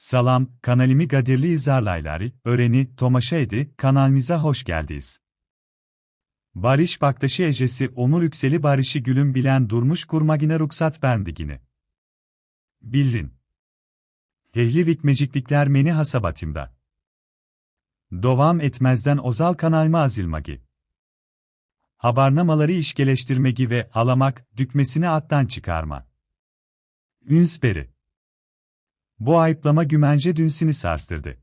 Salam, kanalimi Gadirli izarlayları, öğreni, tomaşa edi, kanalimize hoş geldiniz. Barış Baktaşı ecesi Onur Yükseli Barış'ı gülüm bilen durmuş kurmagine ruksat vermdigini. Bilrin. Tehli vikmeciklikler meni hasabatımda. Dovam etmezden ozal kanalma azilmagi. Habarnamaları işgeleştirmegi ve halamak, dükmesini attan çıkarma. Ünsperi. Bu ayıplama Gümence dünsini sarstırdı.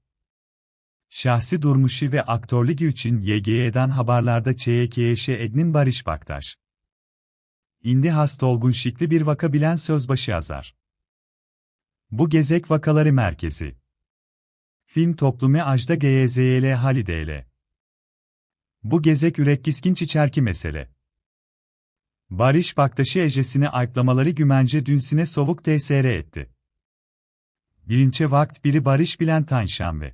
Şahsi durmuşu ve aktörlüğü için YGY'den haberlerde ÇYKYŞ Ednin Barış Baktaş. İndi hasta olgun şikli bir vaka bilen sözbaşı yazar. Bu gezek vakaları merkezi. Film toplumu Ajda GYZYL Halideyle. Bu gezek ürekkiskin çiçerki mesele. Barış Baktaşı ejesini ayıplamaları Gümence dünsine soğuk TSR etti. Birinci vakt biri barış bilen tanşan ve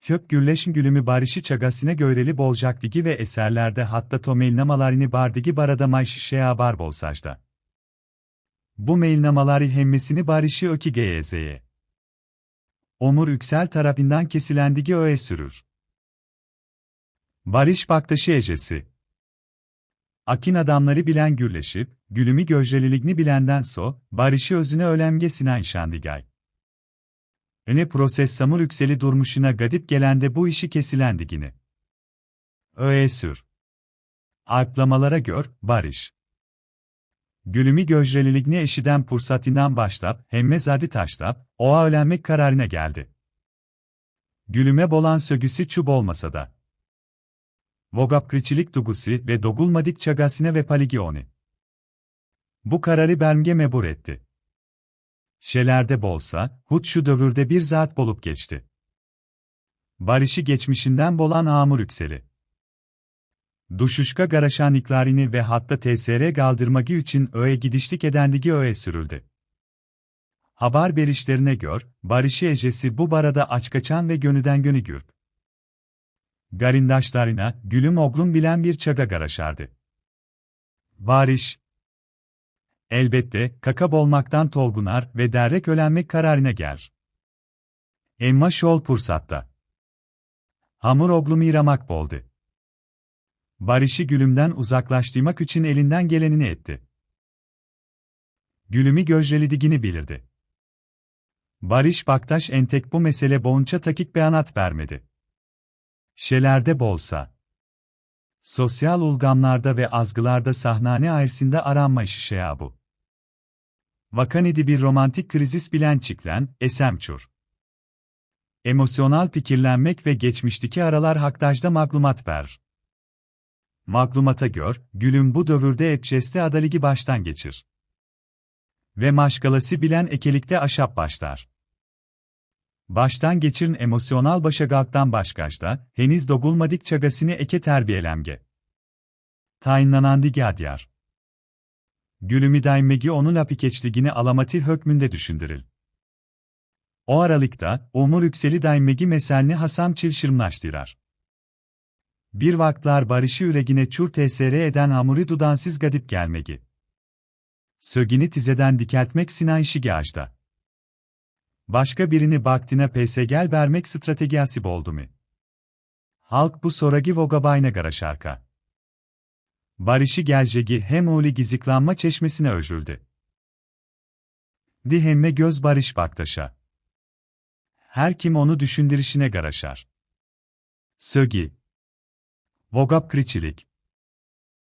Kök gürleşin gülümü barışı çagasine göyreli bolcaktigi ve eserlerde hatta to mailnamalarını bardigi barada mayşı şea bar bolsajda. Bu mailnamaları hemmesini barışı öki GYZ'ye. Omur Yüksel tarafından kesilendigi öğe sürür. Barış Baktaşı ecesi. Akin adamları bilen gürleşip, gülümü gözreliligni bilenden so, barışı özüne ölemge sinan şandigay. Öne proses samur yükseli durmuşuna gadip gelende bu işi kesilendigini. Öğe sür. Alplamalara gör, barış. Gülümü gözreliligni eşiden pursatinden başlap, hemme zadi taşlap, oğa ölenmek kararına geldi. Gülüme bolan sögüsü çub olmasa da. Vogapkriçilik dugusi ve dogulmadik çagasine ve paligioni. Bu kararı Bermge mebur etti. Şelerde bolsa, Hut şu dövürde bir zat bolup geçti. Barışı geçmişinden bolan Amur yükseli. Duşuşka garaşan iklarini ve hatta TSR galdırmagi için öğe gidişlik edendigi öğe sürüldü. Haber berişlerine gör, barışı ecesi bu barada açkaçan ve gönüden gönü gürp. Garindaşlarına, gülüm oglum bilen bir çaga garaşardı. Barış, Elbette, kakab olmaktan tolgunar ve derrek ölenmek kararına gel. Emma şol pursatta. Hamur oglum iramak boldu. Barış'ı gülümden uzaklaştırmak için elinden gelenini etti. Gülümü gözrelidigini bilirdi. Barış Baktaş entek bu mesele boğunca takik beyanat vermedi. Şelerde bolsa. Sosyal ulgamlarda ve azgılarda sahnane ayrısında aranma işi ya bu. Vakanidi bir romantik krizis bilen çiklen, esemçur. Emosyonal pikirlenmek ve geçmişteki aralar haktajda maglumat ver. Maglumata gör, gülüm bu dövürde etçeste adaligi baştan geçir. Ve maşgalası bilen ekelikte aşap başlar. Baştan geçirin emosyonal başagalttan başkaçta, heniz dogulmadik çagasını eke terbiyelemge. Tayinlanandi gadyar. Gülümü daimmegi onun lapikeçligini alamatir hökmünde düşündürül. O aralıkta, Umur Yükseli daimmegi meselini Hasam çilşirmlaştırar. Bir vaktlar barışı üregine çur tsr eden hamuri dudansız gadip gelmegi. Sögini tizeden dikeltmek Sinan ağaçta. Başka birini baktine pesegel vermek stratejisi oldu mu? Halk bu soragi vogabayna garaşarka. Barışı Geljegi hem uli giziklanma çeşmesine özrüldü. Di hemme göz Barış Baktaş'a. Her kim onu düşündürüşüne garaşar. Sögi. Vogap kriçilik.